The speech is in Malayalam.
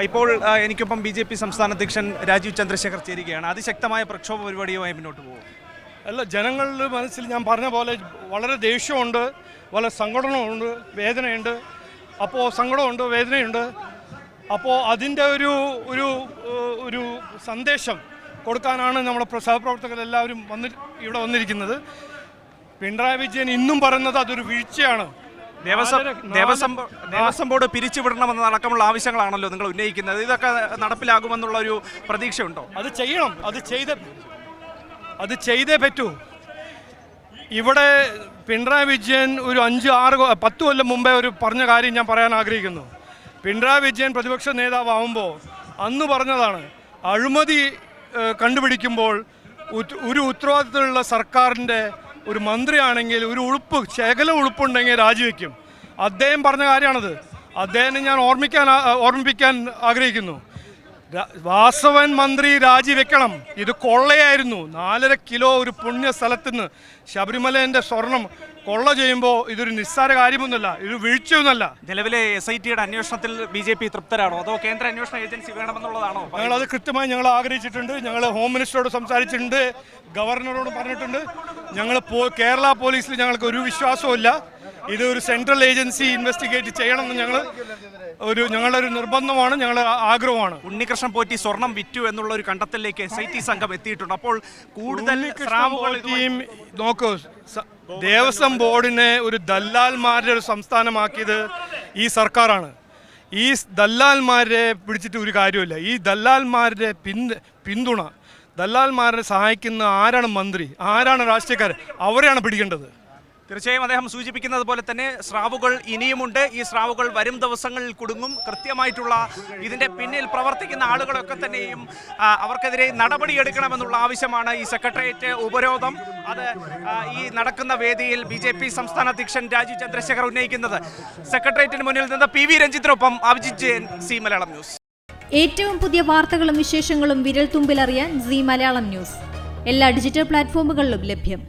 ഇപ്പോൾ എനിക്കൊപ്പം ബി ജെ പി സംസ്ഥാന അധ്യക്ഷൻ രാജീവ് ചന്ദ്രശേഖർ ചേരുകയാണ്. അതിശക്തമായ പ്രക്ഷോഭ പരിപാടിയുമായി മുന്നോട്ട് പോകും അല്ല ജനങ്ങളുടെ മനസ്സിൽ ഞാൻ പറഞ്ഞ പോലെ വളരെ ദേഷ്യമുണ്ട് വളരെ സങ്കടമുണ്ട് വേദനയുണ്ട്. അപ്പോൾ സങ്കടമുണ്ട് വേദനയുണ്ട്. അപ്പോൾ അതിന്റെ ഒരു ഒരു ഒരു സന്ദേശം കൊടുക്കാനാണ് നമ്മുടെ പ്ര- സഹപ്രവർത്തകരെല്ലാവരും വന്നി ഇവിടെ വന്നിരിക്കുന്നത്. പിണറായി വിജയൻ ഇന്നും പറയുന്നത് അതൊരു വീഴ്ചയാണ്. ദേവസ്വം ദേവസ്വം ബോർഡ് പിരിച്ചുവിടണമെന്നടക്കമുള്ള ആവശ്യങ്ങളാണല്ലോ നിങ്ങൾ ഉന്നയിക്കുന്നത്. ഇതൊക്കെ നടപ്പിലാകുമെന്നുള്ള ഒരു പ്രതീക്ഷയുണ്ടോ? അത് ചെയ്യണം. അത് ചെയ്ത് അത് ചെയ്തേ പറ്റൂ. ഇവിടെ പിണറായി വിജയൻ ഒരു അഞ്ച് ആറ് പത്ത് കൊല്ലം മുമ്പേ ഒരു പറഞ്ഞ കാര്യം ഞാൻ പറയാൻ ആഗ്രഹിക്കുന്നു. പിണറായി വിജയൻ പ്രതിപക്ഷ നേതാവാകുമ്പോൾ അന്ന് പറഞ്ഞതാണ് അഴിമതി കണ്ടുപിടിക്കുമ്പോൾ ഒരു ഉത്തരവാദിത്തമുള്ള സർക്കാരിന്റെ ഒരു മന്ത്രിയാണെങ്കിൽ ഒരു ഉളുപ്പ് ശകലം ഉളുപ്പുണ്ടെങ്കിൽ രാജിവെക്കും. അദ്ദേഹം പറഞ്ഞ കാര്യമാണത്. അദ്ദേഹം ഞാൻ ഓർമ്മിക്കാൻ ഓർമ്മിപ്പിക്കാൻ ആഗ്രഹിക്കുന്നു. വാസവൻ മന്ത്രി രാജിവെക്കണം. ഇത് കൊള്ളയായിരുന്നു. നാലര കിലോ ഒരു പുണ്യ സ്ഥലത്തുനിന്ന് ശബരിമലേന്റെ സ്വർണം കൊള്ള ചെയ്യുമ്പോൾ ഇതൊരു നിസ്സാര കാര്യമൊന്നുമല്ല ഇത് വീഴ്ചയൊന്നുമല്ല. നിലവിലെ എസ് ഐ ടിയുടെ അന്വേഷണത്തിൽ ബി ജെ പി തൃപ്തരാണോ? അതോ കേന്ദ്ര അന്വേഷണ ഏജൻസി വേണമെന്നുള്ളതാണോ? ഞങ്ങൾ അത് കൃത്യമായി ഞങ്ങൾ ആഗ്രഹിച്ചിട്ടുണ്ട്. ഞങ്ങൾ ഹോം മിനിസ്റ്ററോട് സംസാരിച്ചിട്ടുണ്ട്. ഗവർണറോട് പറഞ്ഞിട്ടുണ്ട്. ഞങ്ങൾ കേരള പോലീസിൽ ഞങ്ങൾക്ക് ഒരു വിശ്വാസവും ഇത് ഒരു സെൻട്രൽ ഏജൻസി ഇൻവെസ്റ്റിഗേറ്റ് ചെയ്യണമെന്ന് ഞങ്ങൾ ഒരു ഞങ്ങളുടെ ഒരു നിർബന്ധമാണ് ഞങ്ങളുടെ ആഗ്രഹമാണ്. ഉണ്ണികൃഷ്ണൻ പോറ്റി സ്വർണം വിറ്റു എന്നുള്ള ഒരു കണ്ടെത്തലിലേക്ക് എസ് ഐ ടി സംഘം എത്തിയിട്ടുണ്ട്. അപ്പോൾ കൂടുതൽ നോക്കൂ ദേവസ്വം ബോർഡിനെ ഒരു ദല്ലാൽമാരുടെ ഒരു സംസ്ഥാനമാക്കിയത് ഈ സർക്കാരാണ്. ഈ ദല്ലാൽമാരെ പിടിച്ചിട്ട് ഒരു കാര്യമില്ല ഈ ദല്ലാൽമാരുടെ പിൻ പിന്തുണ ദല്ലാൽമാരെ സഹായിക്കുന്ന ആരാണ് മന്ത്രി? ആരാണ് രാഷ്ട്രീയക്കാർ അവരെയാണ് പിടിക്കേണ്ടത്. തീർച്ചയായും അദ്ദേഹം സൂചിപ്പിക്കുന്നത് പോലെ തന്നെ സ്രാവുകൾ ഇനിയുമുണ്ട്. ഈ സ്രാവുകൾ വരും ദിവസങ്ങളിൽ കുടുങ്ങും. കൃത്യമായിട്ടുള്ള ഇതിന്റെ പിന്നിൽ പ്രവർത്തിക്കുന്ന ആളുകളൊക്കെ തന്നെയും അവർക്കെതിരെ നടപടിയെടുക്കണമെന്നുള്ള ആവശ്യമാണ് ഈ സെക്രട്ടേറിയറ്റ് ഉപരോധം. അത് ഈ നടക്കുന്ന വേദിയിൽ ബി ജെ പി സംസ്ഥാന അധ്യക്ഷൻ രാജീവ് ചന്ദ്രശേഖർ ഉന്നയിക്കുന്നത്. സെക്രട്ടേറിയറ്റിന് മുന്നിൽ നിന്ന് പി വി രഞ്ജിത്തിനൊപ്പം അഭിജിത് ജയൻ സി മലയാളം ന്യൂസ്. ഏറ്റവും പുതിയ വാർത്തകളും വിശേഷങ്ങളും വിരൽ തുമ്പിലറിയാൻ സി മലയാളം ന്യൂസ്. എല്ലാ ഡിജിറ്റൽ പ്ലാറ്റ്ഫോമുകളിലും ലഭ്യം.